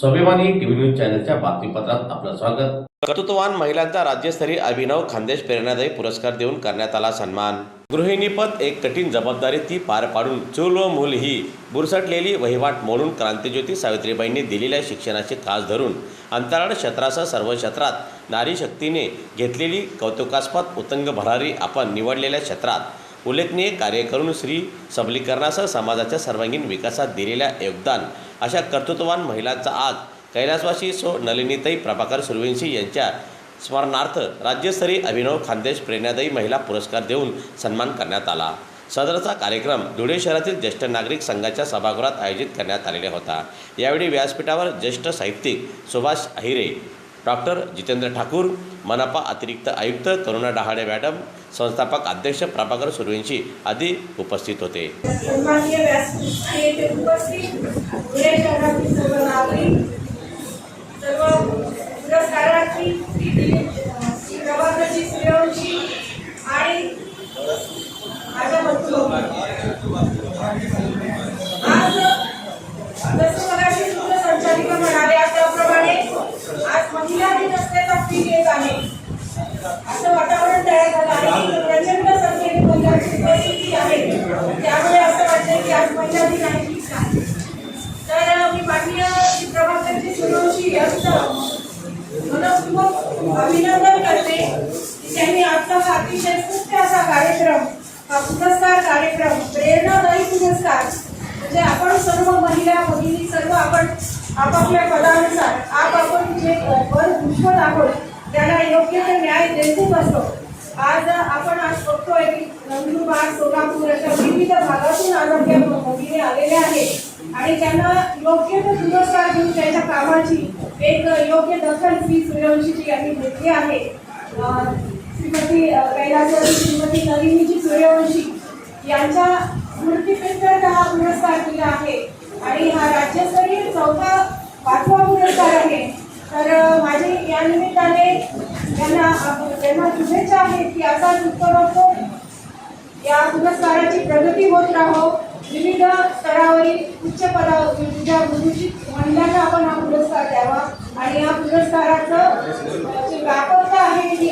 स्वाभिमानी TV news चॅनलच्या बातमीपत्रात आपलं स्वागत. कर्तृत्ववान महिलांचा राज्यस्तरीय अभिनव खानदेश प्रेरणादायी पुरस्कार देऊन करण्यात आला सन्मान. गृहिणीपद एक कठीण जबाबदारी ती पार पाडून चूल व मूल ही बुरसटलेली वहिवाट मोडून क्रांतिज्योती सावित्रीबाईंनी दिलेल्या शिक्षणाची खास धरून अंतराळ क्षेत्रासह सर्व क्षेत्रात नारी शक्तीने घेतलेली कौतुकास्पद उत्तंग भरारी आपण निवडलेल्या क्षेत्रात उल्लेखनीय कार्य करून स्त्री सबलीकरणासह समाजाच्या सर्वांगीण विकासात दिलेल्या योगदान. अशा कर्तृत्ववान महिलांचा आज कैलासवासी सो नलिनीताई प्रभाकर सुरवेंशी यांच्या स्मरणार्थ राज्यस्तरीय अभिनव खानदेश प्रेरणादायी महिला पुरस्कार देऊन सन्मान करण्यात आला. सदरचा कार्यक्रम धुळे शहरातील ज्येष्ठ नागरिक संघाच्या सभागृहात आयोजित करण्यात आलेला होता. यावेळी व्यासपीठावर ज्येष्ठ साहित्यिक सुभाष अहिरे डॉक्टर जितेंद्र ठाकूर मनपा अतिरिक्त आयुक्त करुणा डहाडे मॅडम संस्थापक अध्यक्ष प्रभाकर सुरवेंशी आदी उपस्थित होते. उपस्थित. त्यामुळे असं वाटतं की आज महिला दिन आहे की काय? तर मी माननीय प्रभाकरजी सूर्यवंशी यांचं मनपूर्वक अभिनंदन करते की त्यांनी आजचा हा अतिशय स्तुत्य असा कार्यक्रम हा पुरस्कार कार्यक्रम प्रेरणादायी पुरस्कार म्हणजे आपण सर्व महिला भगिनी सर्व आपण आपापल्या पदानुसार आप आपण जे पद भूषवत आहोत त्याला योग्य ते न्याय देतच असतो. आज आपण आज बघतोय की नंदुरबार सोलापूर अशा विविध भागातून आज आपल्या भगिनी आलेल्या आहेत. आणि त्यांना योग्य तो पुरस्कार देऊन त्यांच्या कामाची एक योग्य दखल श्री सूर्यवंशीची यांनी घेतली आहे. श्रीमती अं, श्रीमती नलिनीजी सूर्यवंशी यांच्या स्मृतीप्रित्यर्थ हा पुरस्कार दिला आहे. आणि हा राज्यस्तरीय चौथा पाचवा पुरस्कार आहे. तर माझे या निमित्ताने त्यांना त्यांना शुभेच्छा आहेत की असा उत्तरोत्तर या पुरस्काराची प्रगती होत राहो. विविध स्तरावरील उच्च पदा विविध गुरुजी महिलांना आपण हा पुरस्कार द्यावा. आणि या पुरस्काराचं जी व्यापकता आहे ती